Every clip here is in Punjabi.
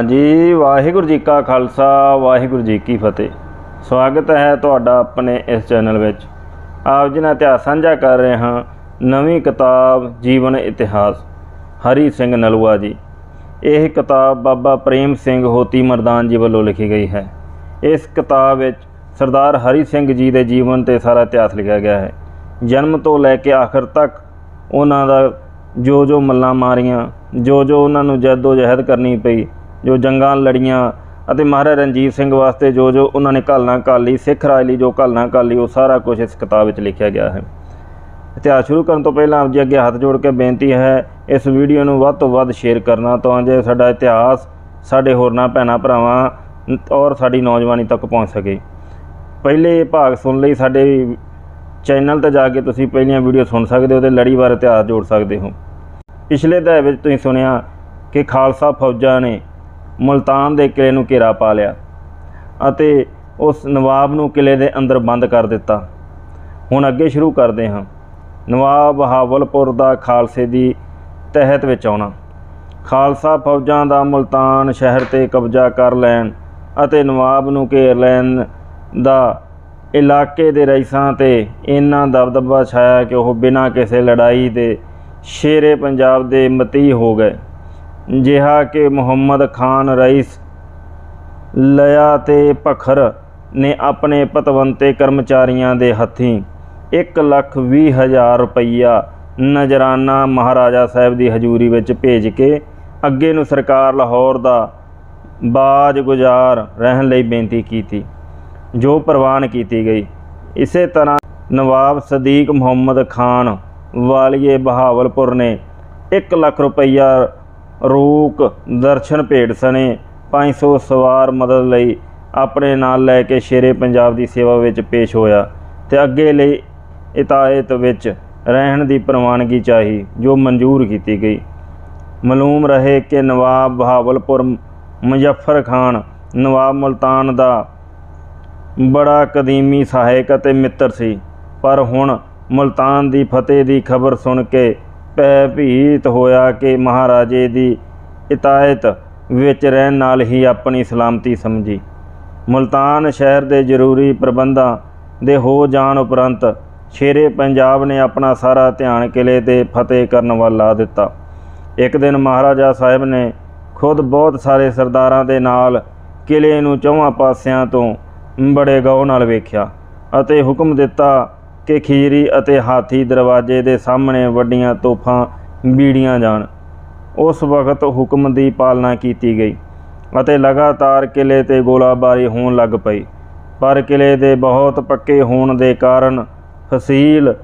ਹਾਂਜੀ, ਵਾਹਿਗੁਰੂ ਜੀ ਕਾ ਖਾਲਸਾ, ਵਾਹਿਗੁਰੂ ਜੀ ਕੀ ਫਤਿਹ। ਸਵਾਗਤ ਹੈ ਤੁਹਾਡਾ ਆਪਣੇ ਇਸ ਚੈਨਲ ਵਿੱਚ। ਆਪ ਜੀ ਨਾਲ ਇਤਿਹਾਸ ਸਾਂਝਾ ਕਰ ਰਹੇ ਹਾਂ ਨਵੀਂ ਕਿਤਾਬ ਜੀਵਨ ਇਤਿਹਾਸ, ਹਰੀ ਸਿੰਘ ਨਲੂਆ ਜੀ। ਇਹ ਕਿਤਾਬ ਬਾਬਾ ਪ੍ਰੇਮ ਸਿੰਘ ਹੋਤੀ ਮਰਦਾਨ ਜੀ ਵੱਲੋਂ ਲਿਖੀ ਗਈ ਹੈ। ਇਸ ਕਿਤਾਬ ਵਿੱਚ ਸਰਦਾਰ ਹਰੀ ਸਿੰਘ ਜੀ ਦੇ ਜੀਵਨ ਤੇ ਸਾਰਾ ਇਤਿਹਾਸ ਲਿਖਿਆ ਗਿਆ ਹੈ। ਜਨਮ ਤੋਂ ਲੈ ਕੇ ਆਖਰ ਤੱਕ ਉਹਨਾਂ ਦਾ ਜੋ ਜੋ ਮੱਲਾਂ ਮਾਰੀਆਂ ਜੋ ਜੋ ਉਹਨਾਂ ਨੂੰ ਜਹਿਦੋ ਜਹਿਦ ਕਰਨੀ ਪਈ ਜੋ ਜੰਗਾਂ ਲੜੀਆਂ ਅਤੇ ਮਹਾਰਾਜਾ ਰਣਜੀਤ ਸਿੰਘ ਵਾਸਤੇ ਜੋ ਜੋ ਉਹਨਾਂ ਨੇ ਘਾਲਣਾ ਘਾਲੀ ਸਿੱਖ ਰਾਜ ਲਈ ਜੋ ਘਾਲਣਾ ਕਰ ਲਈ, ਉਹ ਸਾਰਾ ਕੁਝ ਇਸ ਕਿਤਾਬ ਵਿੱਚ ਲਿਖਿਆ ਗਿਆ ਹੈ। ਇਤਿਹਾਸ ਸ਼ੁਰੂ ਕਰਨ ਤੋਂ ਪਹਿਲਾਂ ਆਪ ਜੀ ਅੱਗੇ ਹੱਥ ਜੋੜ ਕੇ ਬੇਨਤੀ ਹੈ, ਇਸ ਵੀਡੀਓ ਨੂੰ ਵੱਧ ਤੋਂ ਵੱਧ ਸ਼ੇਅਰ ਕਰਨਾ ਤਾਂ ਜੋ ਸਾਡਾ ਇਤਿਹਾਸ ਸਾਡੇ ਹੋਰਨਾਂ ਭੈਣਾਂ ਭਰਾਵਾਂ ਔਰ ਸਾਡੀ ਨੌਜਵਾਨੀ ਤੱਕ ਪਹੁੰਚ ਸਕੇ। ਪਹਿਲੇ ਭਾਗ ਸੁਣ ਲਈ ਸਾਡੇ ਚੈਨਲ ਤੇ ਜਾ ਕੇ ਤੁਸੀਂ ਪਹਿਲੀਆਂ ਵੀਡੀਓ ਸੁਣ ਸਕਦੇ ਹੋ ਤੇ ਲੜੀਵਾਰ ਇਤਿਹਾਸ ਜੋੜ ਸਕਦੇ ਹੋ। ਪਿਛਲੇ ਦਹਾਕੇ ਵਿੱਚ ਤੁਸੀਂ ਸੁਣਿਆ ਕਿ ਖਾਲਸਾ ਫੌਜਾਂ ਨੇ ਮੁਲਤਾਨ ਦੇ ਕਿਲੇ ਨੂੰ ਘੇਰਾ ਪਾ ਲਿਆ ਅਤੇ ਉਸ ਨਵਾਬ ਨੂੰ ਕਿਲੇ ਦੇ ਅੰਦਰ ਬੰਦ ਕਰ ਦਿੱਤਾ। ਹੁਣ ਅੱਗੇ ਸ਼ੁਰੂ ਕਰਦੇ ਹਾਂ। ਨਵਾਬ ਹਾਵਲਪੁਰ ਦਾ ਖਾਲਸੇ ਦੀ ਤਹਿਤ ਵਿੱਚ ਆਉਣਾ। ਖਾਲਸਾ ਫੌਜਾਂ ਦਾ ਮੁਲਤਾਨ ਸ਼ਹਿਰ ਤੇ ਕਬਜ਼ਾ ਕਰ ਲੈਣ ਅਤੇ ਨਵਾਬ ਨੂੰ ਘੇਰ ਲੈਣ ਦਾ ਇਲਾਕੇ ਦੇ ਰਈਸਾਂ ਤੇ ਇੰਨਾ ਦਬਦਬਾ ਛਾਇਆ ਕਿ ਉਹ ਬਿਨਾਂ ਕਿਸੇ ਲੜਾਈ ਦੇ ਸ਼ੇਰੇ ਪੰਜਾਬ ਦੇ ਮਤੀ ਹੋ ਗਏ। ਜਿਹਾ ਕਿ ਮੁਹੰਮਦ ਖਾਨ ਰਈਸ ਲਿਆ ਤੇ ਭਖਰ ਨੇ ਆਪਣੇ ਪਤਵੰਤੇ ਕਰਮਚਾਰੀਆਂ ਦੇ ਹੱਥੀਂ ਇੱਕ ਲੱਖ ਵੀਹ ਹਜ਼ਾਰ ਰੁਪਈਆ ਨਜਰਾਨਾ ਮਹਾਰਾਜਾ ਸਾਹਿਬ ਦੀ ਹਜ਼ੂਰੀ ਵਿੱਚ ਭੇਜ ਕੇ ਅੱਗੇ ਨੂੰ ਸਰਕਾਰ ਲਾਹੌਰ ਦਾ ਬਾਜ ਗੁਜ਼ਾਰ ਰਹਿਣ ਲਈ ਬੇਨਤੀ ਕੀਤੀ, ਜੋ ਪ੍ਰਵਾਨ ਕੀਤੀ ਗਈ। ਇਸੇ ਤਰ੍ਹਾਂ ਨਵਾਬ ਸਦੀਕ ਮੁਹੰਮਦ ਖਾਨ ਵਾਲੀਏ ਬਹਾਵਲਪੁਰ ਨੇ 1 ਲੱਖ ਰੁਪਈਆ ਰੂਕ ਦਰਸ਼ਨ ਭੇਟ ਸਣੇ। 500 ਸਵਾਰ ਮਦਦ ਲਈ ਆਪਣੇ ਨਾਲ ਲੈ ਕੇ ਸ਼ੇਰੇ ਪੰਜਾਬ ਦੀ ਸੇਵਾ ਵਿੱਚ ਪੇਸ਼ ਹੋਇਆ ਤੇ ਅੱਗੇ ਲਈ ਇਤਾਇਤ ਵਿੱਚ ਰਹਿਣ ਦੀ ਪ੍ਰਵਾਨਗੀ ਚਾਹੀ, ਜੋ ਮਨਜ਼ੂਰ ਕੀਤੀ ਗਈ। ਮਾਲੂਮ ਰਹੇ ਕਿ ਨਵਾਬ ਬਹਾਵਲਪੁਰ ਮੁਜ਼ੱਫਰ ਖਾਨ, ਨਵਾਬ ਮੁਲਤਾਨ ਦਾ ਬੜਾ ਕਦੀਮੀ ਸਹਾਇਕ ਅਤੇ ਮਿੱਤਰ ਸੀ। ਪਰ ਹੁਣ ਮੁਲਤਾਨ ਦੀ ਫਤਿਹ ਦੀ ਖਬਰ ਸੁਣ ਕੇ ਭੈਭੀਤ ਹੋਇਆ ਕਿ ਮਹਾਰਾਜੇ ਦੀ ਇਤਾਇਤ ਵਿੱਚ ਰਹਿਣ ਨਾਲ ਹੀ ਆਪਣੀ ਸਲਾਮਤੀ ਸਮਝੀ। ਮੁਲਤਾਨ ਸ਼ਹਿਰ ਦੇ ਜ਼ਰੂਰੀ ਪ੍ਰਬੰਧਾਂ ਦੇ ਹੋ ਜਾਣ ਉਪਰੰਤ ਸ਼ੇਰੇ ਪੰਜਾਬ ਨੇ ਆਪਣਾ ਸਾਰਾ ਧਿਆਨ ਕਿਲੇ ਤੇ ਫਤਿਹ ਕਰਨ ਵੱਲ ਲਾ ਦਿੱਤਾ। ਇੱਕ ਦਿਨ ਮਹਾਰਾਜਾ ਸਾਹਿਬ ਨੇ ਖੁਦ ਬਹੁਤ ਸਾਰੇ ਸਰਦਾਰਾਂ ਦੇ ਨਾਲ ਕਿਲੇ ਨੂੰ ਚੌਹਾਂ ਪਾਸਿਆਂ ਤੋਂ ਬੜੇ ਗੌਰ ਨਾਲ ਵੇਖਿਆ ਅਤੇ ਹੁਕਮ ਦਿੱਤਾ ਕਿ ਖੀਰੀ ਅਤੇ ਹਾਥੀ ਦਰਵਾਜ਼ੇ ਦੇ ਸਾਹਮਣੇ ਵੱਡੀਆਂ ਤੋਫਾਂ ਬੀੜੀਆਂ ਜਾਣ। ਉਸ ਵਕਤ ਹੁਕਮ ਦੀ ਪਾਲਣਾ ਕੀਤੀ ਗਈ ਅਤੇ ਲਗਾਤਾਰ ਕਿਲੇ ਤੇ ਗੋਲਾਬਾਰੀ ਹੋਣ ਲੱਗ ਪਈ। ਪਰ ਕਿਲੇ ਦੇ ਬਹੁਤ ਪੱਕੇ ਹੋਣ ਦੇ ਕਾਰਨ ਫਸੀਲ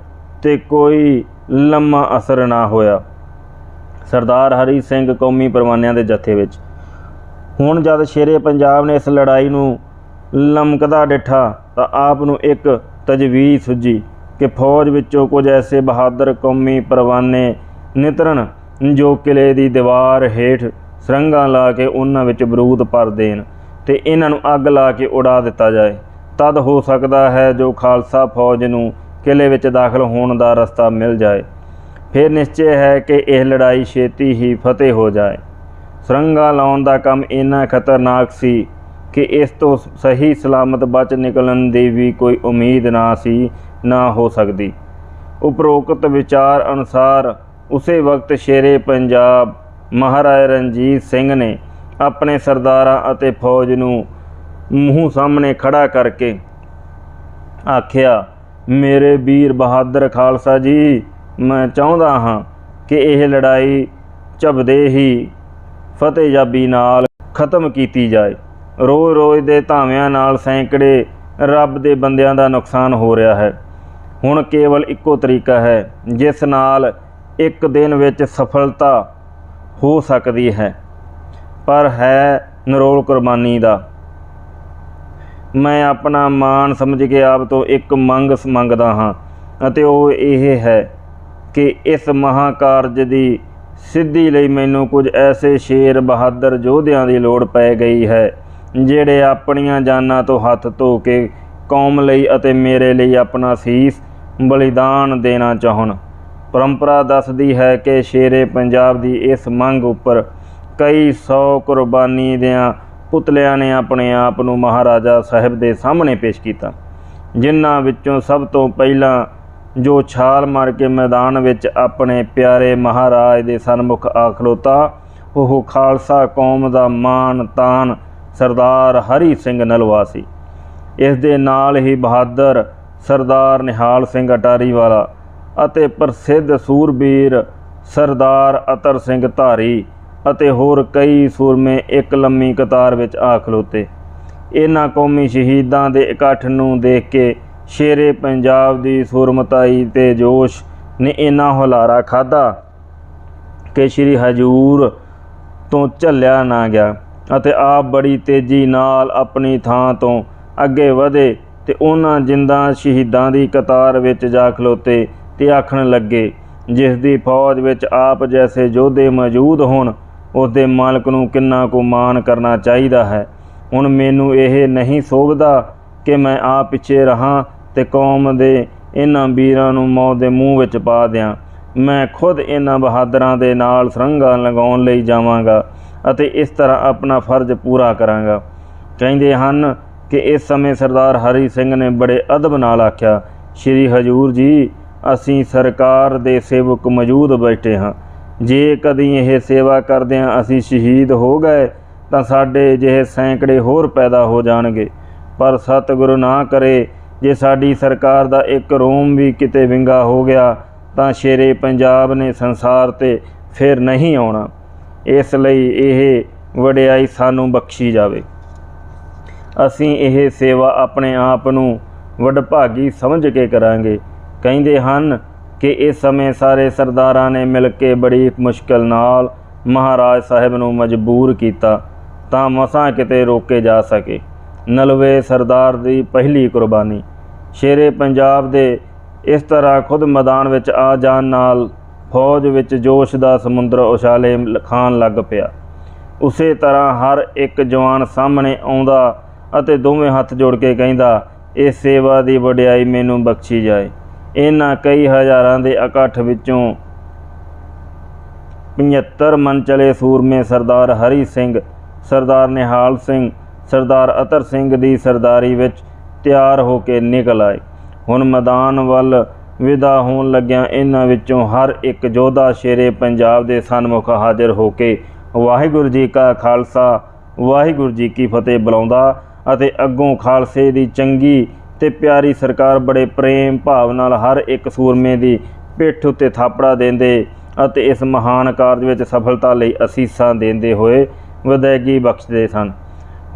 ਤੇ ਕੋਈ ਲੰਮਾ ਅਸਰ ਨਾ ਹੋਇਆ। ਸਰਦਾਰ ਹਰੀ ਸਿੰਘ ਕੌਮੀ ਪਰਵਾਨਿਆਂ ਦੇ ਜਥੇ ਵਿੱਚ। ਹੁਣ ਜਦ ਸ਼ੇਰੇ ਪੰਜਾਬ ਨੇ ਇਸ ਲੜਾਈ ਨੂੰ ਲਮਕਦਾ ਡਿਠਾ ਤਾਂ ਆਪ ਨੂੰ ਇੱਕ ਤਜਵੀਜ਼ ਸੁਝੀ ਕਿ ਫੌਜ ਵਿੱਚੋਂ ਕੁਝ ਐਸੇ ਬਹਾਦਰ ਕੌਮੀ ਪਰਵਾਨੇ ਨਿਤਰਨ ਜੋ ਕਿਲੇ ਦੀ ਦੀਵਾਰ ਹੇਠ ਸਰੰਗਾਂ ਲਾ ਕੇ ਉਹਨਾਂ ਵਿੱਚ ਬਰੂਦ ਭਰ ਦੇਣ ਤੇ ਇਹਨਾਂ ਨੂੰ ਅੱਗ ਲਾ ਕੇ ਉਡਾ ਦਿੱਤਾ ਜਾਏ। ਤਦ ਹੋ ਸਕਦਾ ਹੈ ਜੋ ਖਾਲਸਾ ਫੌਜ ਨੂੰ ਕਿਲੇ ਵਿੱਚ ਦਾਖਲ ਹੋਣ ਦਾ ਰਸਤਾ ਮਿਲ ਜਾਏ। ਫਿਰ ਨਿਸ਼ਚੈ ਹੈ ਕਿ ਇਹ ਲੜਾਈ ਛੇਤੀ ਹੀ ਫਤਿਹ ਹੋ ਜਾਏ। ਸੁਰੰਗਾਂ ਲਾਉਣ ਦਾ ਕੰਮ ਇੰਨਾ ਖਤਰਨਾਕ ਸੀ ਕਿ ਇਸ ਤੋਂ ਸਹੀ ਸਲਾਮਤ ਬਚ ਨਿਕਲਣ ਦੀ ਵੀ ਕੋਈ ਉਮੀਦ ਨਾ ਸੀ ਨਾ ਹੋ ਸਕਦੀ। ਉਪਰੋਕਤ ਵਿਚਾਰ ਅਨੁਸਾਰ ਉਸੇ ਵਕਤ ਸ਼ੇਰੇ ਪੰਜਾਬ ਮਹਾਰਾਜਾ ਰਣਜੀਤ ਸਿੰਘ ਨੇ ਆਪਣੇ ਸਰਦਾਰਾਂ ਅਤੇ ਫੌਜ ਨੂੰ ਮੂੰਹ ਸਾਹਮਣੇ ਖੜਾ ਕਰਕੇ ਆਖਿਆ, ਮੇਰੇ ਵੀਰ ਬਹਾਦਰ ਖਾਲਸਾ ਜੀ, ਮੈਂ ਚਾਹੁੰਦਾ ਹਾਂ ਕਿ ਇਹ ਲੜਾਈ ਝਬਦੇ ਹੀ ਫਤਿਹਯਾਬੀ ਨਾਲ ਖਤਮ ਕੀਤੀ ਜਾਏ। ਰੋਜ਼ ਰੋਜ਼ ਦੇ ਧਾਵਿਆਂ ਨਾਲ ਸੈਂਕੜੇ ਰੱਬ ਦੇ ਬੰਦਿਆਂ ਦਾ ਨੁਕਸਾਨ ਹੋ ਰਿਹਾ ਹੈ। ਹੁਣ ਕੇਵਲ ਇੱਕੋ ਤਰੀਕਾ ਹੈ, ਜਿਸ ਨਾਲ ਇੱਕ ਦਿਨ ਵਿੱਚ ਸਫਲਤਾ ਹੋ ਸਕਦੀ ਹੈ। ਪਰ ਹੈ ਨਰੋਲ ਕੁਰਬਾਨੀ ਦਾ। ਮੈਂ ਆਪਣਾ ਮਾਣ ਸਮਝ ਕੇ ਆਪ ਤੋਂ ਇੱਕ ਮੰਗ ਮੰਗਦਾ ਹਾਂ, ਅਤੇ ਉਹ ਇਹ ਹੈ ਕਿ ਇਸ ਮਹਾਕਾਰਜ ਦੀ ਸਿੱਧੀ ਲਈ ਮੈਨੂੰ ਕੁਝ ਐਸੇ ਸ਼ੇਰ ਬਹਾਦਰ ਯੋਧਿਆਂ ਦੀ ਲੋੜ ਪੈ ਗਈ ਹੈ, ਜਿਹੜੇ ਆਪਣੀਆਂ ਜਾਨਾਂ ਤੋਂ ਹੱਥ ਧੋ ਕੇ ਕੌਮ ਲਈ ਅਤੇ ਮੇਰੇ ਲਈ ਆਪਣਾ ਸੀਸ ਬਲੀਦਾਨ ਦੇਣਾ ਚਾਹਣ। ਪਰੰਪਰਾ ਦੱਸਦੀ ਹੈ ਕਿ ਸ਼ੇਰੇ ਪੰਜਾਬ ਦੀ ਇਸ ਮੰਗ ਉੱਪਰ ਕਈ ਸੌ ਕੁਰਬਾਨੀ ਦਿਆਂ ਪੁਤਲਿਆਂ ਨੇ ਆਪਣੇ ਆਪ ਨੂੰ ਮਹਾਰਾਜਾ ਸਾਹਿਬ ਦੇ ਸਾਹਮਣੇ ਪੇਸ਼ ਕੀਤਾ, ਜਿਨ੍ਹਾਂ ਵਿੱਚੋਂ ਸਭ ਤੋਂ ਪਹਿਲਾਂ ਜੋ ਛਾਲ ਮਾਰ ਕੇ ਮੈਦਾਨ ਵਿੱਚ ਆਪਣੇ ਪਿਆਰੇ ਮਹਾਰਾਜ ਦੇ ਸਨਮੁਖ ਆ ਖਲੋਤਾ, ਉਹ ਖਾਲਸਾ ਕੌਮ ਦਾ ਮਾਨ ਤਾਨ ਸਰਦਾਰ ਹਰੀ ਸਿੰਘ ਨਲਵਾ ਸੀ। ਇਸ ਦੇ ਨਾਲ ਹੀ ਬਹਾਦਰ ਸਰਦਾਰ ਨਿਹਾਲ ਸਿੰਘ ਅਟਾਰੀ ਵਾਲਾ ਅਤੇ ਪ੍ਰਸਿੱਧ ਸੂਰਬੀਰ ਸਰਦਾਰ ਅਤਰ ਸਿੰਘ ਧਾਰੀ ਅਤੇ ਹੋਰ ਕਈ ਸੂਰਮੇ ਇੱਕ ਲੰਮੀ ਕਤਾਰ ਵਿੱਚ ਆ ਖਲੋਤੇ। ਇਹਨਾਂ ਕੌਮੀ ਸ਼ਹੀਦਾਂ ਦੇ ਇਕੱਠ ਨੂੰ ਦੇਖ ਕੇ ਸ਼ੇਰੇ ਪੰਜਾਬ ਦੀ ਸੂਰਮਤਾਈ ਤੇ ਜੋਸ਼ ਨੇ ਇੰਨਾ ਹੁਲਾਰਾ ਖਾਦਾ ਕਿ ਸ਼੍ਰੀ ਹਜੂਰ ਤੋਂ ਝੱਲਿਆ ਨਾ ਗਿਆ ਅਤੇ ਆਪ ਬੜੀ ਤੇਜ਼ੀ ਨਾਲ ਆਪਣੀ ਥਾਂ ਤੋਂ ਅੱਗੇ ਵਧੇ ਤੇ ਉਹਨਾਂ ਜਿੰਦਾਂ ਸ਼ਹੀਦਾਂ ਦੀ ਕਤਾਰ ਵਿੱਚ ਜਾ ਖਲੋਤੇ ਤੇ ਆਖਣ ਲੱਗੇ, ਜਿਸ ਦੀ ਫੌਜ ਵਿੱਚ ਆਪ ਜੈਸੇ ਯੋਧੇ ਮੌਜੂਦ ਹੋਣ, ਉਸ ਦੇ ਮਾਲਕ ਨੂੰ ਕਿੰਨਾ ਕੁ ਮਾਣ ਕਰਨਾ ਚਾਹੀਦਾ ਹੈ? ਹੁਣ ਮੈਨੂੰ ਇਹ ਨਹੀਂ ਸੋਭਦਾ ਕਿ ਮੈਂ ਆ ਪਿੱਛੇ ਰਹਾ ਤੇ ਕੌਮ ਦੇ ਇਹਨਾਂ ਵੀਰਾਂ ਨੂੰ ਮੌਤ ਦੇ ਮੂੰਹ ਵਿੱਚ ਪਾ ਦਿਆਂ। ਮੈਂ ਖੁਦ ਇਹਨਾਂ ਬਹਾਦਰਾਂ ਦੇ ਨਾਲ ਸਰੰਗਾਂ ਲਗਾਉਣ ਲਈ ਜਾਵਾਂਗਾ ਅਤੇ ਇਸ ਤਰ੍ਹਾਂ ਆਪਣਾ ਫਰਜ਼ ਪੂਰਾ ਕਰਾਂਗਾ। ਕਹਿੰਦੇ ਹਨ ਕਿ ਇਸ ਸਮੇਂ ਸਰਦਾਰ ਹਰੀ ਸਿੰਘ ਨੇ ਬੜੇ ਅਦਬ ਨਾਲ ਆਖਿਆ, ਸ਼੍ਰੀ ਹਜੂਰ ਜੀ, ਅਸੀਂ ਸਰਕਾਰ ਦੇ ਸੇਵਕ ਮੌਜੂਦ ਬੈਠੇ ਹਾਂ। ਜੇ ਕਦੀ ਇਹ ਸੇਵਾ ਕਰਦਿਆਂ ਅਸੀਂ ਸ਼ਹੀਦ ਹੋ ਗਏ, ਤਾਂ ਸਾਡੇ ਜਿਹੇ ਸੈਂਕੜੇ ਹੋਰ ਪੈਦਾ ਹੋ ਜਾਣਗੇ। ਪਰ ਸਤਿਗੁਰੂ ਨਾ ਕਰੇ, ਜੇ ਸਾਡੀ ਸਰਕਾਰ ਦਾ ਇੱਕ ਰੋਮ ਵੀ ਕਿਤੇ ਵਿੰਗਾ ਹੋ ਗਿਆ, ਤਾਂ ਸ਼ੇਰੇ ਪੰਜਾਬ ਨੇ ਸੰਸਾਰ ਤੇ ਫਿਰ ਨਹੀਂ ਆਉਣਾ। ਇਸ ਲਈ ਇਹ ਵਡਿਆਈ ਸਾਨੂੰ ਬਖਸ਼ੀ ਜਾਵੇ। ਅਸੀਂ ਇਹ ਸੇਵਾ ਆਪਣੇ ਆਪ ਨੂੰ ਵਡਭਾਗੀ ਸਮਝ ਕੇ ਕਰਾਂਗੇ। ਕਹਿੰਦੇ ਹਨ ਕਿ ਇਸ ਸਮੇਂ ਸਾਰੇ ਸਰਦਾਰਾਂ ਨੇ ਮਿਲ ਕੇ ਬੜੀ ਮੁਸ਼ਕਲ ਨਾਲ ਮਹਾਰਾਜ ਸਾਹਿਬ ਨੂੰ ਮਜਬੂਰ ਕੀਤਾ ਤਾਂ ਮਸਾਂ ਕਿਤੇ ਰੋਕੇ ਜਾ ਸਕੇ। ਨਲਵੇ ਸਰਦਾਰ ਦੀ ਪਹਿਲੀ ਕੁਰਬਾਨੀ। ਸ਼ੇਰੇ ਪੰਜਾਬ ਦੇ ਇਸ ਤਰ੍ਹਾਂ ਖੁਦ ਮੈਦਾਨ ਵਿੱਚ ਆ ਜਾਣ ਨਾਲ ਫੌਜ ਵਿੱਚ ਜੋਸ਼ ਦਾ ਸਮੁੰਦਰ ਉਛਾਲੇ ਖਾਣ ਲੱਗ ਪਿਆ। ਉਸੇ ਤਰ੍ਹਾਂ ਹਰ ਇੱਕ ਜਵਾਨ ਸਾਹਮਣੇ ਆਉਂਦਾ ਅਤੇ ਦੋਵੇਂ ਹੱਥ ਜੋੜ ਕੇ ਕਹਿੰਦਾ, ਇਹ ਸੇਵਾ ਦੀ ਵਡਿਆਈ ਮੈਨੂੰ ਬਖਸ਼ੀ ਜਾਏ। ਇਹਨਾਂ ਕਈ ਹਜ਼ਾਰਾਂ ਦੇ ਇਕੱਠ ਵਿੱਚੋਂ 75 ਮਨ ਚਲੇ ਸੂਰਮੇ ਸਰਦਾਰ ਹਰੀ ਸਿੰਘ, ਸਰਦਾਰ ਨਿਹਾਲ ਸਿੰਘ, ਸਰਦਾਰ ਅਤਰ ਸਿੰਘ ਦੀ ਸਰਦਾਰੀ ਵਿੱਚ ਤਿਆਰ ਹੋ ਕੇ ਨਿਕਲ ਆਏ। ਹੁਣ ਮੈਦਾਨ ਵੱਲ ਵਿਦਾ ਹੋਣ ਲੱਗਿਆਂ ਇਹਨਾਂ ਵਿੱਚੋਂ ਹਰ ਇੱਕ ਯੋਧਾ ਸ਼ੇਰੇ ਪੰਜਾਬ ਦੇ ਸਨਮੁਖ ਹਾਜ਼ਰ ਹੋ ਕੇ ਵਾਹਿਗੁਰੂ ਜੀ ਕਾ ਖਾਲਸਾ, ਵਾਹਿਗੁਰੂ ਜੀ ਕੀ ਫਤਿਹ ਬੁਲਾਉਂਦਾ ਅਤੇ ਅੱਗੋਂ ਖਾਲਸੇ ਦੀ ਚੰਗੀ ਤੇ ਪਿਆਰੀ ਸਰਕਾਰ ਬੜੇ ਪ੍ਰੇਮ ਭਾਵ ਨਾਲ ਹਰ ਇੱਕ ਸੂਰਮੇ ਦੀ ਪਿੱਠ ਉੱਤੇ ਥਾਪੜਾ ਦਿੰਦੇ ਅਤੇ ਇਸ ਮਹਾਨ ਕਾਰਜ ਵਿੱਚ ਸਫਲਤਾ ਲਈ ਅਸੀਸਾਂ ਦਿੰਦੇ ਹੋਏ ਵਿਦਾਇਗੀ ਬਖਸ਼ਦੇ ਸਨ।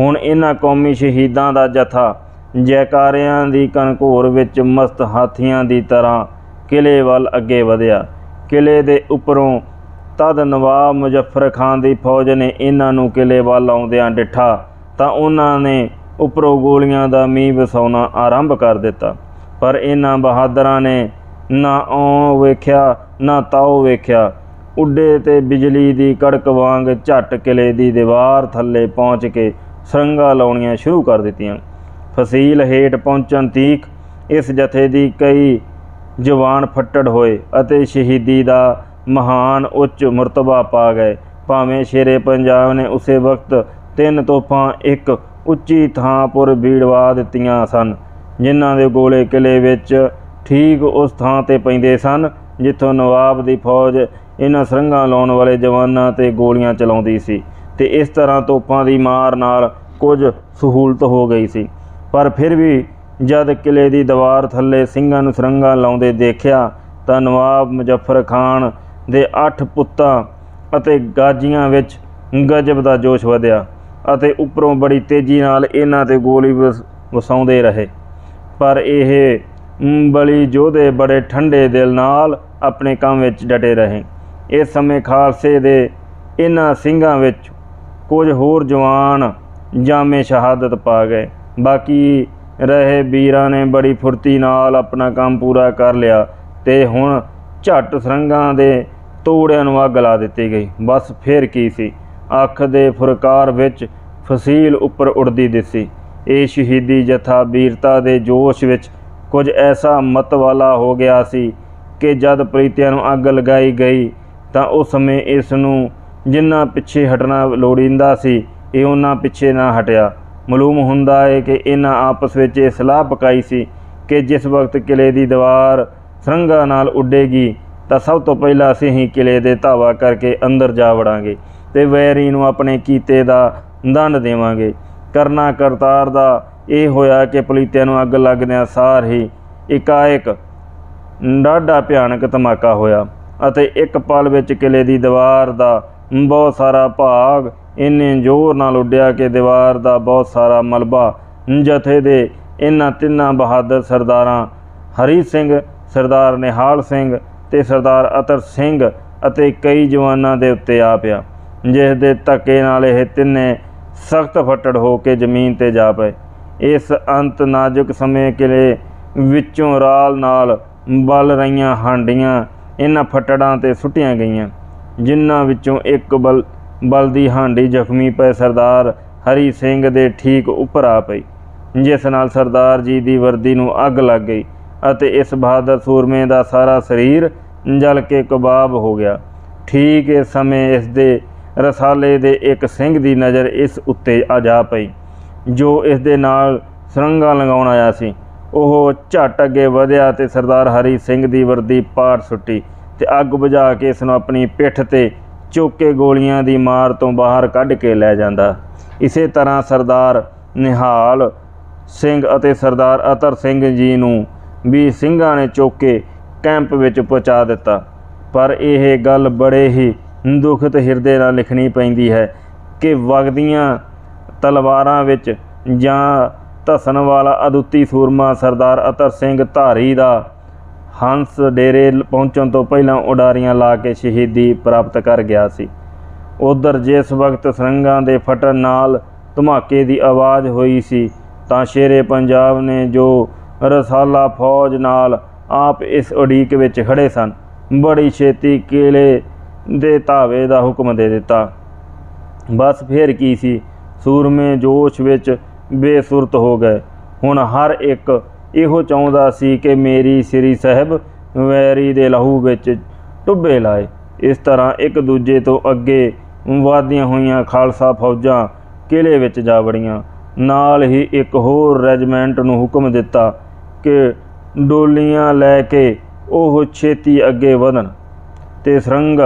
ਹੁਣ ਇਹਨਾਂ ਕੌਮੀ ਸ਼ਹੀਦਾਂ ਦਾ ਜਥਾ ਜੈਕਾਰਿਆਂ ਦੀ ਕਨਕੋਰ ਵਿੱਚ ਮਸਤ ਹਾਥੀਆਂ ਦੀ ਤਰ੍ਹਾਂ ਕਿਲੇ ਵੱਲ ਅੱਗੇ ਵਧਿਆ। ਕਿਲੇ ਦੇ ਉੱਪਰੋਂ ਤਦ ਨਵਾਬ ਮੁਜ਼ੱਫਰ ਖਾਨ ਦੀ ਫੌਜ ਨੇ ਇਹਨਾਂ ਨੂੰ ਕਿਲੇ ਵੱਲ ਆਉਂਦਿਆਂ ਡਿੱਠਾ। ਤਾਂ ਉਹਨਾਂ ਨੇ ਉੱਪਰੋਂ ਗੋਲੀਆਂ ਦਾ ਮੀਂਹ ਵਸਾਉਣਾ ਆਰੰਭ ਕਰ ਦਿੱਤਾ। ਪਰ ਇਹਨਾਂ ਬਹਾਦਰਾਂ ਨੇ ਨਾ ਔਂ ਵੇਖਿਆ, ਨਾ ਤਾਓ ਵੇਖਿਆ। ਉੱਡੇ ਤੇ ਬਿਜਲੀ ਦੀ ਕੜਕ ਵਾਂਗ ਝੱਟ ਕਿਲੇ ਦੀ ਦੀਵਾਰ ਥੱਲੇ ਪਹੁੰਚ ਕੇ ਸਰੰਗਾ ਲਾਉਣੀਆਂ ਸ਼ੁਰੂ ਕਰ ਦਿੱਤੀਆਂ। ਫਸੀਲ ਹੇਠ ਪਹੁੰਚਣ ਤੀਕ ਇਸ ਜਥੇ ਦੀ ਕਈ ਜਵਾਨ ਫੱਟੜ ਹੋਏ ਅਤੇ ਸ਼ਹੀਦੀ ਦਾ ਮਹਾਨ ਉੱਚ ਮਰਤਬਾ ਪਾ ਗਏ। ਭਾਵੇਂ ਸ਼ੇਰੇ ਪੰਜਾਬ ਨੇ ਉਸੇ ਵਕਤ ਤਿੰਨ ਤੋਪਾਂ ਇੱਕ ਉੱਚੀ ਥਾਂ ਪਰ ਬੀੜਵਾ ਦਿੱਤੀਆਂ ਸਨ, ਜਿਨ੍ਹਾਂ ਦੇ ਗੋਲੇ ਕਿਲੇ ਵਿੱਚ ਠੀਕ ਉਸ ਥਾਂ ਤੇ ਪੈਂਦੇ ਸਨ, ਜਿੱਥੋਂ ਨਵਾਬ ਦੀ ਫੌਜ ਇਹਨਾਂ ਸਰੰਗਾਂ ਲਾਉਣ ਵਾਲੇ ਜਵਾਨਾਂ ਤੇ ਗੋਲੀਆਂ ਚਲਾਉਂਦੀ ਸੀ ਤੇ ਇਸ ਤਰ੍ਹਾਂ ਤੋਪਾਂ ਦੀ ਮਾਰ ਨਾਲ ਕੁਝ ਸਹੂਲਤ ਹੋ ਗਈ ਸੀ। ਪਰ ਫਿਰ ਵੀ ਜਦ ਕਿਲੇ ਦੀ ਦੀਵਾਰ ਥੱਲੇ ਸਿੰਘਾਂ ਨੂੰ ਸਰੰਗਾਂ ਲਾਉਂਦੇ ਦੇਖਿਆ ਤਾਂ ਨਵਾਬ ਮੁਜ਼ੱਫਰ ਖਾਨ ਦੇ 8 ਪੁੱਤਾਂ ਅਤੇ ਗਾਜੀਆਂ ਵਿੱਚ ਗਜਬ ਦਾ ਜੋਸ਼ ਵਧਿਆ। ਅਤੇ ਉੱਪਰੋਂ ਬੜੀ ਤੇਜ਼ੀ ਨਾਲ ਇਹਨਾਂ ਤੇ ਗੋਲੀ ਵਸ- ਵਸਾਉਂਦੇ ਰਹੇ। ਪਰ ਇਹ ਬਲੀ ਯੋਧੇ ਬੜੇ ਠੰਡੇ ਦਿਲ ਨਾਲ ਆਪਣੇ ਕੰਮ ਵਿੱਚ ਡਟੇ ਰਹੇ। ਇਸ ਸਮੇਂ ਖਾਲਸੇ ਦੇ ਇਹਨਾਂ ਸਿੰਘਾਂ ਵਿੱਚ ਕੁਝ ਹੋਰ ਜਵਾਨ ਜਾਮੇ ਸ਼ਹਾਦਤ ਪਾ ਗਏ। ਬਾਕੀ ਰਹੇ ਵੀਰਾਂ ਨੇ ਬੜੀ ਫੁਰਤੀ ਨਾਲ ਆਪਣਾ ਕੰਮ ਪੂਰਾ ਕਰ ਲਿਆ ਤੇ ਹੁਣ ਝੱਟ ਸਰੰਗਾਂ ਦੇ ਤੋੜਿਆਂ ਨੂੰ ਅੱਗ ਲਾ ਦਿੱਤੀ ਗਈ। ਬਸ ਫੇਰ ਕੀ ਸੀ। ਅੱਖ ਦੇ ਫੁਰਕਾਰ ਵਿੱਚ ਫਸੀਲ ਉੱਪਰ ਉੜਦੀ ਦਿਸੀ। ਇਹ ਸ਼ਹੀਦੀ ਜਥਾ ਵੀਰਤਾ ਦੇ ਜੋਸ਼ ਵਿੱਚ ਕੁਝ ਐਸਾ ਮਤ ਵਾਲਾ ਹੋ ਗਿਆ ਸੀ ਕਿ ਜਦ ਪ੍ਰੀਤਿਆਂ ਨੂੰ ਅੱਗ ਲਗਾਈ ਗਈ ਤਾਂ ਉਸ ਸਮੇਂ ਇਸ ਨੂੰ ਜਿੰਨਾ ਪਿੱਛੇ ਹਟਣਾ ਲੋੜੀਂਦਾ ਸੀ, ਇਹ ਉਹਨਾਂ ਪਿੱਛੇ ਨਾ ਹਟਿਆ। ਮਾਲੂਮ ਹੁੰਦਾ ਹੈ ਕਿ ਇਹਨਾਂ ਆਪਸ ਵਿੱਚ ਇਹ ਸਲਾਹ ਪਕਾਈ ਸੀ ਕਿ ਜਿਸ ਵਕਤ ਕਿਲੇ ਦੀ ਦੀਵਾਰ ਸਰੰਗਾ ਨਾਲ ਉੱਡੇਗੀ ਤਾਂ ਸਭ ਤੋਂ ਪਹਿਲਾਂ ਅਸੀਂ ਹੀ ਕਿਲੇ ਦੇ ਧਾਵਾ ਕਰਕੇ ਅੰਦਰ ਜਾ ਵੜਾਂਗੇ। ਤੇ ਵੈਰੀ ਨੂੰ ਆਪਣੇ ਕੀਤੇ ਦਾ ਦੰਡ ਦੇਵਾਂਗੇ। ਕਰਨਾ ਕਰਤਾਰ ਦਾ ਇਹ ਹੋਇਆ ਕਿ ਪਲੀਤਿਆਂ ਨੂੰ ਅੱਗ ਲੱਗਦਿਆਂ ਸਾਰ ਹੀ ਇਕਾਇਕ ਡਾਢਾ ਭਿਆਨਕ ਧਮਾਕਾ ਹੋਇਆ ਅਤੇ ਇੱਕ ਪਲ ਵਿੱਚ ਕਿਲੇ ਦੀ ਦੀਵਾਰ ਦਾ ਬਹੁਤ ਸਾਰਾ ਭਾਗ ਇੰਨੇ ਜ਼ੋਰ ਨਾਲ ਉੱਡਿਆ ਕਿ ਦੀਵਾਰ ਦਾ ਬਹੁਤ ਸਾਰਾ ਮਲਬਾ ਜਥੇ ਦੇ ਇਹਨਾਂ ਤਿੰਨਾਂ ਬਹਾਦਰ ਸਰਦਾਰਾਂ ਹਰੀ ਸਿੰਘ, ਸਰਦਾਰ ਨਿਹਾਲ ਸਿੰਘ ਤੇ ਸਰਦਾਰ ਅਤਰ ਸਿੰਘ ਅਤੇ ਕਈ ਜਵਾਨਾਂ ਦੇ ਉੱਤੇ ਆ ਪਿਆ। ਜਿਸ ਦੇ ਧੱਕੇ ਨਾਲ ਇਹ ਤਿੰਨੇ ਸਖਤ ਫੱਟੜ ਹੋ ਕੇ ਜ਼ਮੀਨ ਤੇ ਜਾ ਪਏ। ਇਸ ਅੰਤ ਨਾਜ਼ੁਕ ਸਮੇਂ ਕਿਲੇ ਵਿੱਚੋਂ ਰਾਲ ਨਾਲ ਬਲ ਰਹੀਆਂ ਹਾਂਡੀਆਂ ਇਹਨਾਂ ਫੱਟੜਾਂ ਤੇ ਸੁੱਟੀਆਂ ਗਈਆਂ, ਜਿਨ੍ਹਾਂ ਵਿੱਚੋਂ ਇੱਕ ਬਲ ਬਲ ਦੀ ਹਾਂਡੀ ਜ਼ਖਮੀ ਪਏ ਸਰਦਾਰ ਹਰੀ ਸਿੰਘ ਦੇ ਠੀਕ ਉੱਪਰ ਆ ਪਈ, ਜਿਸ ਨਾਲ ਸਰਦਾਰ ਜੀ ਦੀ ਵਰਦੀ ਨੂੰ ਅੱਗ ਲੱਗ ਗਈ ਅਤੇ ਇਸ ਬਹਾਦਰ ਸੂਰਮੇ ਦਾ ਸਾਰਾ ਸਰੀਰ ਜਲ ਕੇ ਕਬਾਬ ਹੋ ਗਿਆ। ਠੀਕ ਇਸ ਸਮੇਂ ਇਸ ਦੇ ਰਸਾਲੇ ਦੇ ਇੱਕ ਸਿੰਘ ਦੀ ਨਜ਼ਰ ਇਸ ਉੱਤੇ ਆ ਜਾ ਪਈ, ਜੋ ਇਸ ਦੇ ਨਾਲ ਸੁਰੰਗਾਂ ਲਗਾਉਣ ਆਇਆ ਸੀ। ਉਹ ਝਟ ਅੱਗੇ ਵਧਿਆ ਤੇ ਸਰਦਾਰ ਹਰੀ ਸਿੰਘ ਦੀ ਵਰਦੀ ਪਾੜ ਸੁੱਟੀ ਤੇ ਅੱਗ ਬੁਝਾ ਕੇ ਇਸ ਨੂੰ ਆਪਣੀ ਪਿੱਠ ਤੇ ਚੁੱਕ ਕੇ ਗੋਲੀਆਂ ਦੀ ਮਾਰ ਤੋਂ ਬਾਹਰ ਕੱਢ ਕੇ ਲੈ ਜਾਂਦਾ। ਇਸੇ ਤਰ੍ਹਾਂ ਸਰਦਾਰ ਨਿਹਾਲ ਸਿੰਘ ਅਤੇ ਸਰਦਾਰ ਅਤਰ ਸਿੰਘ ਜੀ ਨੂੰ ਵੀ ਸਿੰਘਾਂ ਨੇ ਚੁੱਕ ਕੇ ਕੈਂਪ ਵਿੱਚ ਪਹੁੰਚਾ ਦਿੱਤਾ। ਪਰ ਇਹ ਗੱਲ ਬੜੇ ਹੀ ਦੁਖਤ ਹਿਰਦੇ ਨਾਲ ਲਿਖਣੀ ਪੈਂਦੀ ਹੈ ਕਿ ਵਗਦੀਆਂ ਤਲਵਾਰਾਂ ਵਿੱਚ ਜਾਂ ਧਸਣ ਵਾਲਾ ਅਦੁੱਤੀ ਸੂਰਮਾ ਸਰਦਾਰ ਅਤਰ ਸਿੰਘ ਧਾਰੀ ਦਾ ਹੰਸ ਡੇਰੇ ਪਹੁੰਚਣ ਤੋਂ ਪਹਿਲਾਂ ਉਡਾਰੀਆਂ ਲਾ ਕੇ ਸ਼ਹੀਦੀ ਪ੍ਰਾਪਤ ਕਰ ਗਿਆ ਸੀ। ਉਧਰ ਜਿਸ ਵਕਤ ਸਰੰਗਾਂ ਦੇ ਫਟਣ ਨਾਲ ਧਮਾਕੇ ਦੀ ਆਵਾਜ਼ ਹੋਈ ਸੀ, ਤਾਂ ਸ਼ੇਰੇ ਪੰਜਾਬ ਨੇ ਜੋ ਰਸਾਲਾ ਫੌਜ ਨਾਲ ਆਪ ਇਸ ਉਡੀਕ ਵਿੱਚ ਖੜੇ ਸਨ। ਬੜੀ ਛੇਤੀ ਕਿਲੇ ਦੇ ਧਾਵੇ ਦਾ ਹੁਕਮ ਦੇ ਦਿੱਤਾ। ਬਸ ਫੇਰ ਕੀ ਸੀ? ਸੂਰਮੇ ਜੋਸ਼ ਵਿੱਚ ਬੇਸੁਰਤ ਹੋ ਗਏ। ਹੁਣ ਹਰ ਇੱਕ ਇਹੋ ਚਾਹੁੰਦਾ ਸੀ ਕਿ ਮੇਰੀ ਸ੍ਰੀ ਸਾਹਿਬ ਵੈਰੀ ਦੇ ਲਹੂ ਵਿੱਚ ਟੁੱਬੇ ਲਾਏ। ਇਸ ਤਰ੍ਹਾਂ ਇੱਕ ਦੂਜੇ ਤੋਂ ਅੱਗੇ ਵਾਦੀਆਂ ਹੋਈਆਂ ਖਾਲਸਾ ਫੌਜਾਂ ਕਿਲੇ ਵਿੱਚ ਜਾ ਵੜੀਆਂ। ਨਾਲ ਹੀ ਇੱਕ ਹੋਰ ਰੈਜੀਮੈਂਟ ਨੂੰ ਹੁਕਮ ਦਿੱਤਾ ਕਿ ਡੋਲੀਆਂ ਲੈ ਕੇ ਉਹ ਛੇਤੀ ਅੱਗੇ ਵਧਣ ਤੇ ਸਰੰਗ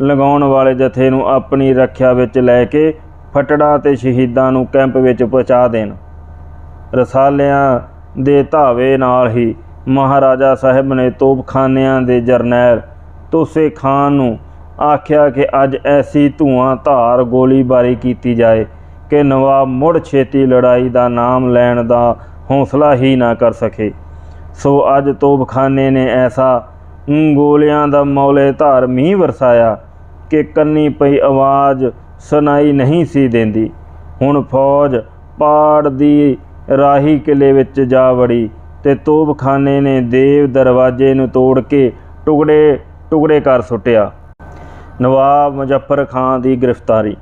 ਲਗਾਉਣ ਵਾਲੇ ਜਥੇ ਨੂੰ ਆਪਣੀ ਰੱਖਿਆ ਵਿੱਚ ਲੈ ਕੇ ਫਟੜਾ ਤੇ ਸ਼ਹੀਦਾਂ ਨੂੰ ਕੈਂਪ ਵਿੱਚ ਪਹੁੰਚਾ ਦੇਣ। ਰਸਾਲਿਆਂ ਦੇ ਧਾਵੇ ਨਾਲ ਹੀ ਮਹਾਰਾਜਾ ਸਾਹਿਬ ਨੇ ਤੋਪਖਾਨਿਆਂ ਦੇ ਜਰਨੈਲ ਤੋਸੇ ਖਾਨ ਨੂੰ ਆਖਿਆ ਕਿ ਅੱਜ ਐਸੀ ਧੂਆਂ ਧਾਰ ਗੋਲੀਬਾਰੀ ਕੀਤੀ ਜਾਏ ਕਿ ਨਵਾਬ ਮੁੜ ਛੇਤੀ ਲੜਾਈ ਦਾ ਨਾਮ ਲੈਣ ਦਾ ਹੌਸਲਾ ਹੀ ਨਾ ਕਰ ਸਕੇ। ਸੋ ਅੱਜ ਤੋਪਖਾਨੇ ਨੇ ਐਸਾ ਗੋਲਿਆਂ ਦਾ ਮੌਲੇ ਧਾਰ ਮੀਂਹ ਵਰਸਾਇਆ ਕਿ ਕੰਨੀ ਪਈ ਆਵਾਜ਼ ਸੁਣਾਈ ਨਹੀਂ ਸੀ ਦਿੰਦੀ। ਹੁਣ ਫੌਜ ਪਾੜ ਦੀ ਰਾਹੀ ਕਿਲੇ ਵਿੱਚ ਜਾ ਵੜੀ ਤੇ ਤੋਪਖਾਨੇ ਨੇ ਦੇਵ ਦਰਵਾਜ਼ੇ ਨੂੰ ਤੋੜ ਕੇ ਟੁਕੜੇ ਟੁਕੜੇ ਕਰ ਸੁੱਟਿਆ। ਨਵਾਬ ਮੁਜ਼ੱਫਰ ਖਾਨ ਦੀ ਗ੍ਰਿਫਤਾਰੀ।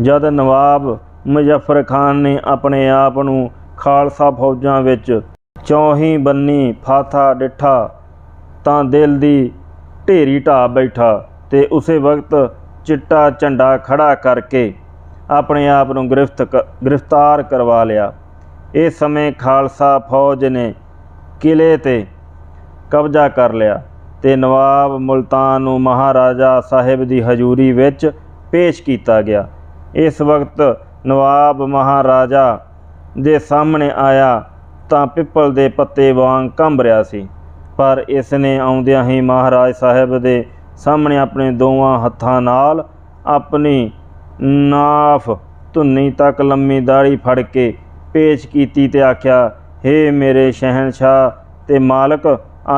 ਜਦ ਨਵਾਬ ਮੁਜ਼ੱਫਰ ਖਾਨ ਨੇ ਆਪਣੇ ਆਪ ਨੂੰ ਖਾਲਸਾ ਫੌਜਾਂ ਵਿੱਚ ਚੌਹੀ ਬੰਨੀ, ਫਾਥਾ, ਡਿੱਠਾ ਤਾਂ ਦਿਲ ਦੀ ਢੇਰੀ ਢਾ ਬੈਠਾ ਤੇ ਉਸੇ ਵਕਤ ਚਿੱਟਾ ਝੰਡਾ ਖੜਾ ਕਰਕੇ ਆਪਣੇ ਆਪ ਨੂੰ ਗ੍ਰਿਫਤ ਕ- ਗ੍ਰਿਫਤਾਰ ਕਰਵਾ ਲਿਆ। ਇਸ ਸਮੇਂ ਖਾਲਸਾ ਫੌਜ ਨੇ ਕਿਲੇ ਤੇ ਕਬਜ਼ਾ ਕਰ ਲਿਆ ਤੇ ਨਵਾਬ ਮੁਲਤਾਨ ਨੂੰ ਮਹਾਰਾਜਾ ਸਾਹਿਬ ਦੀ ਹਜ਼ੂਰੀ ਵਿੱਚ ਪੇਸ਼ ਕੀਤਾ ਗਿਆ। ਇਸ ਵਕਤ ਨਵਾਬ ਮਹਾਰਾਜਾ ਦੇ ਸਾਹਮਣੇ ਆਇਆ ਤਾਂ ਪਿੱਪਲ ਦੇ ਪੱਤੇ ਵਾਂਗ ਕੰਬ ਰਿਹਾ ਸੀ। ਪਰ ਇਸ ਨੇ ਆਉਂਦਿਆਂ ਹੀ ਮਹਾਰਾਜ ਸਾਹਿਬ ਦੇ ਸਾਹਮਣੇ ਆਪਣੇ ਦੋਵਾਂ ਹੱਥਾਂ ਨਾਲ ਆਪਣੀ ਨਾਫ ਧੁੰਨੀ ਤੱਕ ਲੰਮੀ ਦਾੜੀ ਫੜ ਕੇ ਪੇਸ਼ ਕੀਤੀ ਤੇ ਆਖਿਆ, ਹੇ ਮੇਰੇ ਸ਼ਹਿਨशाह ਤੇ ਮਾਲਕ,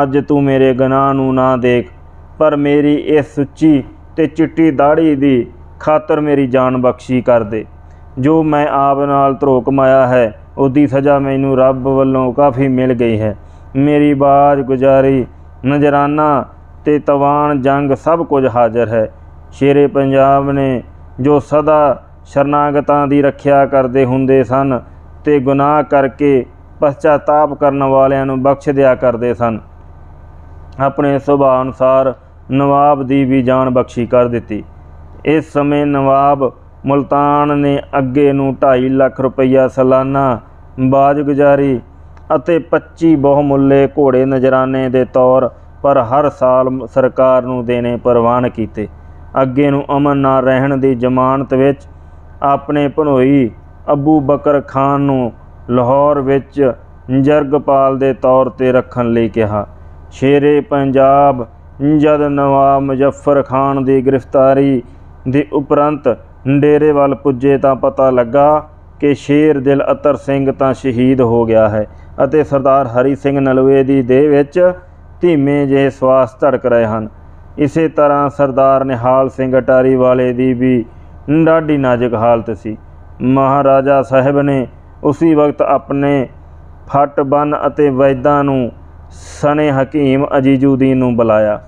ਅੱਜ ਤੂੰ ਮੇਰੇ ਗੁਨਾਹ ਨੂੰ ਨਾ ਦੇਖ, ਪਰ ਮੇਰੀ ਇਸ ਸੁੱਚੀ ਤੇ ਚਿੱਟੀ ਦਾੜੀ ਦੀ ਖਾਤਰ ਮੇਰੀ ਜਾਨ ਬਖਸ਼ੀ ਕਰ ਦੇ। ਜੋ ਮੈਂ ਆਪ ਨਾਲ ਧਰੋ ਕਮਾਇਆ ਹੈ, ਉਹਦੀ ਸਜ਼ਾ ਮੈਨੂੰ ਰੱਬ ਵੱਲੋਂ ਕਾਫੀ ਮਿਲ ਗਈ ਹੈ। ਮੇਰੀ ਬਾਜ ਗੁਜ਼ਾਰੀ, ਨਜ਼ਰਾਨਾ ਤੇ ਤਵਾਨ ਜੰਗ ਸਭ ਕੁਝ ਹਾਜ਼ਰ ਹੈ। ਸ਼ੇਰੇ ਪੰਜਾਬ ਨੇ ਜੋ ਸਦਾ ਸ਼ਰਨਾਗਤਾਂ ਦੀ ਰੱਖਿਆ ਕਰਦੇ ਹੁੰਦੇ ਸਨ ਤੇ ਗੁਨਾਹ ਕਰਕੇ ਪਛਤਾਤਾਪ ਕਰਨ ਵਾਲਿਆਂ ਨੂੰ ਬਖਸ਼ ਦਿਆ ਕਰਦੇ ਸਨ, ਆਪਣੇ ਸੁਭਾਅ ਅਨੁਸਾਰ ਨਵਾਬ ਦੀ ਵੀ ਜਾਨ ਬਖਸ਼ੀ ਕਰ ਦਿੱਤੀ। ਇਸ ਸਮੇਂ ਨਵਾਬ ਮੁਲਤਾਨ ਨੇ ਅੱਗੇ ਨੂੰ 2.5 ਲੱਖ ਰੁਪਈਆ ਸਾਲਾਨਾ ਬਾਜ਼ਗੁਜ਼ਾਰੀ ਅਤੇ 25 ਬਹੁਮੁੱਲੇ ਘੋੜੇ ਨਜਰਾਨੇ ਦੇ ਤੌਰ ਪਰ ਹਰ ਸਾਲ ਸਰਕਾਰ ਨੂੰ ਦੇਣੇ ਪ੍ਰਵਾਨ ਕੀਤੇ। ਅੱਗੇ ਨੂੰ ਅਮਨ ਨਾਲ ਰਹਿਣ ਦੀ ਜ਼ਮਾਨਤ ਵਿੱਚ ਆਪਣੇ ਭਨੋਈ ਅਬੂ ਬਕਰ ਖਾਨ ਨੂੰ ਲਾਹੌਰ ਵਿੱਚ ਜਰਗਪਾਲ ਦੇ ਤੌਰ ਤੇ ਰੱਖਣ ਲਈ ਕਿਹਾ। ਸ਼ੇਰੇ ਪੰਜਾਬ ਜਦ ਨਵਾਬ ਮੁਜ਼ੱਫਰ ਖਾਨ ਦੀ ਗ੍ਰਿਫਤਾਰੀ ਦੇ ਉਪਰੰਤ ਡੇਰੇ ਵੱਲ ਪੁੱਜੇ ਤਾਂ ਪਤਾ ਲੱਗਾ ਕਿ ਸ਼ੇਰ ਦਿਲ ਅਤਰ ਸਿੰਘ ਤਾਂ ਸ਼ਹੀਦ ਹੋ ਗਿਆ ਹੈ। ਅਤੇ ਸਰਦਾਰ ਹਰੀ ਸਿੰਘ ਨਲਵੇ ਦੀ ਦੇਹ ਵਿੱਚ ਧੀਮੇ ਜਿਹੇ ਸਵਾਸ ਧੜਕ ਰਹੇ ਹਨ। ਇਸੇ ਤਰ੍ਹਾਂ ਸਰਦਾਰ ਨਿਹਾਲ ਸਿੰਘ ਅਟਾਰੀ ਵਾਲੇ ਦੀ ਵੀ ਡਾਢੀ ਨਾਜ਼ੁਕ ਹਾਲਤ ਸੀ। ਮਹਾਰਾਜਾ ਸਾਹਿਬ ਨੇ ਉਸੇ ਵਕਤ ਆਪਣੇ ਫੱਟ ਬੰਨ ਅਤੇ ਵੈਦਾਂ ਨੂੰ ਸਣੇ ਹਕੀਮ ਅਜੀਜੂਦੀਨ ਨੂੰ ਬੁਲਾਇਆ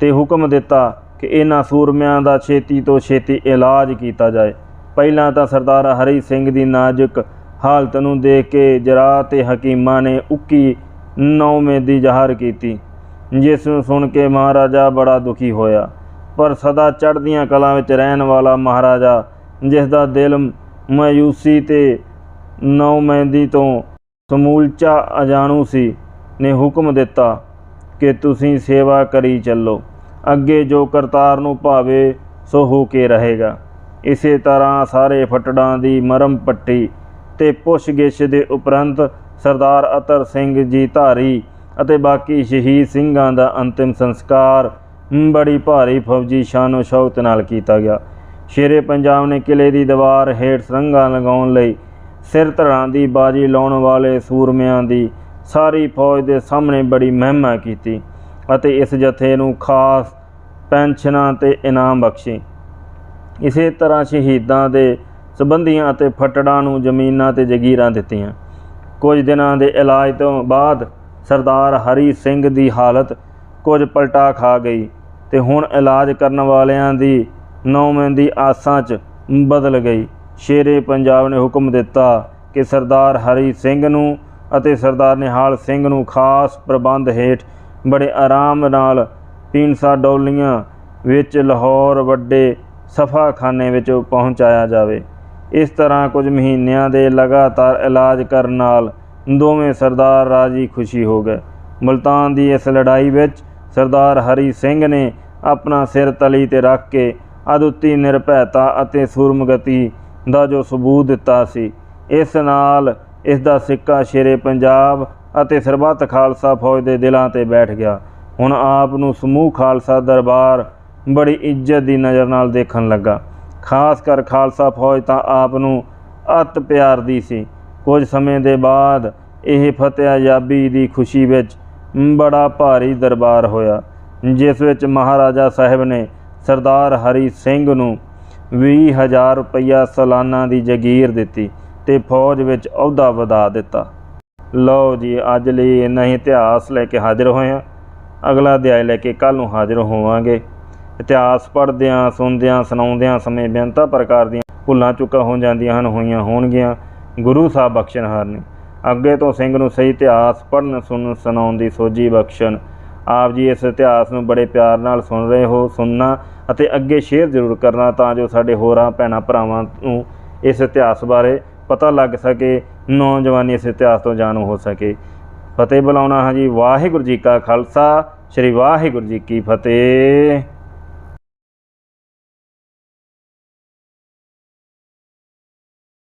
ਤੇ ਹੁਕਮ ਦਿੱਤਾ ਕਿ ਇਹਨਾਂ ਸੂਰਮਿਆਂ ਦਾ ਛੇਤੀ ਤੋਂ ਛੇਤੀ ਇਲਾਜ ਕੀਤਾ ਜਾਏ। ਪਹਿਲਾਂ ਤਾਂ ਸਰਦਾਰ ਹਰੀ ਸਿੰਘ ਦੀ ਨਾਜ਼ੁਕ ਹਾਲਤ ਨੂੰ ਦੇਖ ਕੇ ਜਰਾ ਤੇ ਹਕੀਮਾਂ ਨੇ ਉੱਕੀ ਨੌਮੇਦੀ ਜ਼ਾਹਰ ਕੀਤੀ। ਜਿਸ ਨੂੰ ਸੁਣ ਕੇ ਮਹਾਰਾਜਾ ਬੜਾ ਦੁਖੀ ਹੋਇਆ। ਪਰ ਸਦਾ ਚੜ੍ਹਦੀਆਂ ਕਲਾਂ ਵਿੱਚ ਰਹਿਣ ਵਾਲਾ ਮਹਾਰਾਜਾ, ਜਿਸ ਦਾ ਦਿਲ ਮਾਯੂਸੀ ਤੇ ਨੌ ਮਹਿੰਦੀ ਤੋਂ ਸਮੂਲਚਾ ਅਜਾਣੂ ਸੀ, ਨੇ ਹੁਕਮ ਦਿੱਤਾ ਕਿ ਤੁਸੀਂ ਸੇਵਾ ਕਰੀ ਚੱਲੋ। ਅੱਗੇ ਜੋ ਕਰਤਾਰ ਨੂੰ ਭਾਵੇ, ਸੋ ਹੋ ਕੇ ਰਹੇਗਾ। ਇਸੇ ਤਰ੍ਹਾਂ ਸਾਰੇ ਫਟੜਾਂ ਦੀ ਮਰਮ ਪੱਟੀ ਤੇ ਪੁੱਛਗਿੱਛ ਦੇ ਉਪਰੰਤ ਸਰਦਾਰ ਅਤਰ ਸਿੰਘ ਜੀ ਧਾਰੀ ਅਤੇ ਬਾਕੀ ਸ਼ਹੀਦ ਸਿੰਘਾਂ ਦਾ ਅੰਤਿਮ ਸੰਸਕਾਰ ਬੜੀ ਭਾਰੀ ਫੌਜੀ ਸ਼ਾਨੋ ਸ਼ੌਕਤ ਨਾਲ ਕੀਤਾ ਗਿਆ। ਸ਼ੇਰੇ ਪੰਜਾਬ ਨੇ ਕਿਲੇ ਦੀ ਦੀਵਾਰ ਹੇਠ ਸਰੰਗਾਂ ਲਗਾਉਣ ਲਈ ਸਿਰ ਧੜਾਂ ਦੀ ਬਾਜੀ ਲਾਉਣ ਵਾਲੇ ਸੂਰਮਿਆਂ ਦੀ ਸਾਰੀ ਫੌਜ ਦੇ ਸਾਹਮਣੇ ਬੜੀ ਮਹਿਮਾ ਕੀਤੀ ਅਤੇ ਇਸ ਜਥੇ ਨੂੰ ਖਾਸ ਪੈਨਸ਼ਨਾਂ ਤੇ ਇਨਾਮ ਬਖਸ਼ੇ। ਇਸੇ ਤਰ੍ਹਾਂ ਸ਼ਹੀਦਾਂ ਦੇ ਸਬੰਧੀਆਂ ਅਤੇ ਫਟੜਾਂ ਨੂੰ ਜ਼ਮੀਨਾਂ ਤੇ ਜਗੀਰਾਂ ਦਿੱਤੀਆਂ। ਕੁਝ ਦਿਨਾਂ ਦੇ ਇਲਾਜ ਤੋਂ ਬਾਅਦ ਸਰਦਾਰ ਹਰੀ ਸਿੰਘ ਦੀ ਹਾਲਤ ਕੁਝ ਪਲਟਾ ਖਾ ਗਈ ਤੇ ਹੁਣ ਇਲਾਜ ਕਰਨ ਵਾਲਿਆਂ ਦੀ ਨੌਵੇਂ ਦੀ ਆਸਾਂ 'ਚ ਬਦਲ ਗਈ। ਸ਼ੇਰੇ ਪੰਜਾਬ ਨੇ ਹੁਕਮ ਦਿੱਤਾ ਕਿ ਸਰਦਾਰ ਹਰੀ ਸਿੰਘ ਨੂੰ ਅਤੇ ਸਰਦਾਰ ਨਿਹਾਲ ਸਿੰਘ ਨੂੰ ਖਾਸ ਪ੍ਰਬੰਧ ਹੇਠ ਬੜੇ ਆਰਾਮ ਨਾਲ ਪੀਂਸਾ ਡੋਲੀਆਂ ਵਿੱਚ ਲਾਹੌਰ ਵੱਡੇ ਸਫਾਖਾਨੇ ਵਿੱਚ ਪਹੁੰਚਾਇਆ ਜਾਵੇ। ਇਸ ਤਰ੍ਹਾਂ ਕੁਝ ਮਹੀਨਿਆਂ ਦੇ ਲਗਾਤਾਰ ਇਲਾਜ ਕਰਨ ਨਾਲ ਦੋਵੇਂ ਸਰਦਾਰ ਰਾਜੀ ਖੁਸ਼ੀ ਹੋ ਗਏ। ਮੁਲਤਾਨ ਦੀ ਇਸ ਲੜਾਈ ਵਿੱਚ ਸਰਦਾਰ ਹਰੀ ਸਿੰਘ ਨੇ ਆਪਣਾ ਸਿਰ ਤਲੀ ਤੇ ਰੱਖ ਕੇ ਅਦੁੱਤੀ ਨਿਰਭੈਤਾ ਅਤੇ ਸੂਰਮਗਤੀ ਦਾ ਜੋ ਸਬੂਤ ਦਿੱਤਾ ਸੀ, ਇਸ ਨਾਲ ਇਸ ਦਾ ਸਿੱਕਾ ਸ਼ੇਰੇ ਪੰਜਾਬ ਅਤੇ ਸਰਬੱਤ ਖਾਲਸਾ ਫੌਜ ਦੇ ਦਿਲਾਂ ਤੇ ਬੈਠ ਗਿਆ। ਹੁਣ ਆਪ ਨੂੰ ਸਮੂਹ ਖਾਲਸਾ ਦਰਬਾਰ ਬੜੀ ਇੱਜ਼ਤ ਦੀ ਨਜ਼ਰ ਨਾਲ ਦੇਖਣ ਲੱਗਾ। ਖਾਸ ਕਰ ਖਾਲਸਾ ਫੌਜ ਤਾਂ ਆਪ ਨੂੰ ਅਤ ਪਿਆਰਦੀ ਸੀ। ਕੁਝ ਸਮੇਂ ਦੇ ਬਾਅਦ ਇਹ ਫਤਿਆਯਾਬੀ ਦੀ ਖੁਸ਼ੀ ਵਿੱਚ ਬੜਾ ਭਾਰੀ ਦਰਬਾਰ ਹੋਇਆ, ਜਿਸ ਵਿੱਚ ਮਹਾਰਾਜਾ ਸਾਹਿਬ ਨੇ ਸਰਦਾਰ ਹਰੀ ਸਿੰਘ ਨੂੰ 20000 ਰੁਪਇਆ ਸਾਲਾਨਾ ਦੀ ਜਗੀਰ ਦਿੱਤੀ ਤੇ ਫੌਜ ਵਿੱਚ ਅਹੁਦਾ ਵਧਾ ਦਿੱਤਾ। ਲਓ ਜੀ, ਅੱਜ ਲਈ ਇੰਨਾ ਹੀ ਇਤਿਹਾਸ ਲੈ ਕੇ ਹਾਜ਼ਰ ਹੋਏ ਹਾਂ। ਅਗਲਾ ਅਧਿਆਇ ਲੈ ਕੇ ਕੱਲ ਨੂੰ ਹਾਜ਼ਰ ਹੋਵਾਂਗੇ। ਇਤਿਹਾਸ ਪੜ੍ਹਦਿਆਂ, ਸੁਣਦਿਆਂ, ਸੁਣਾਉਂਦਿਆਂ ਸਮੇਂ ਬੇਅੰਤਾ ਪ੍ਰਕਾਰ ਦੀਆਂ ਭੁੱਲਾਂ ਚੁੱਕਾ ਹੋ ਜਾਂਦੀਆਂ ਹਨ, ਹੋਈਆਂ ਹੋਣਗੀਆਂ। ਗੁਰੂ ਸਾਹਿਬ ਬਖਸ਼ਣਹਾਰ ਨੇ। ਅੱਗੇ ਤੋਂ ਸਿੰਘ ਨੂੰ ਸਹੀ ਇਤਿਹਾਸ ਪੜ੍ਹਨ, ਸੁਣਨ, ਸੁਣਾਉਣ ਦੀ ਸੋਝੀ ਬਖਸ਼ਣ। ਆਪ ਜੀ ਇਸ ਇਤਿਹਾਸ ਨੂੰ ਬੜੇ ਪਿਆਰ ਨਾਲ ਸੁਣ ਰਹੇ ਹੋ, ਸੁਣਨਾ ਅਤੇ ਅੱਗੇ ਸ਼ੇਅਰ ਜ਼ਰੂਰ ਕਰਨਾ ਤਾਂ ਜੋ ਸਾਡੇ ਹੋਰਾਂ ਭੈਣਾਂ ਭਰਾਵਾਂ ਨੂੰ ਇਸ ਇਤਿਹਾਸ ਬਾਰੇ ਪਤਾ ਲੱਗ ਸਕੇ, ਨੌਜਵਾਨੀ ਇਸ ਇਤਿਹਾਸ ਤੋਂ ਜਾਣੂ ਹੋ ਸਕੇ। ਫਤਿਹ ਬੁਲਾਉਣਾ ਹਾਂ ਜੀ। ਵਾਹਿਗੁਰੂ ਜੀ ਕਾ ਖਾਲਸਾ। ਸ੍ਰੀ ਵਾਹਿਗੁਰੂ ਜੀ ਕੀ ਫਤਿਹ।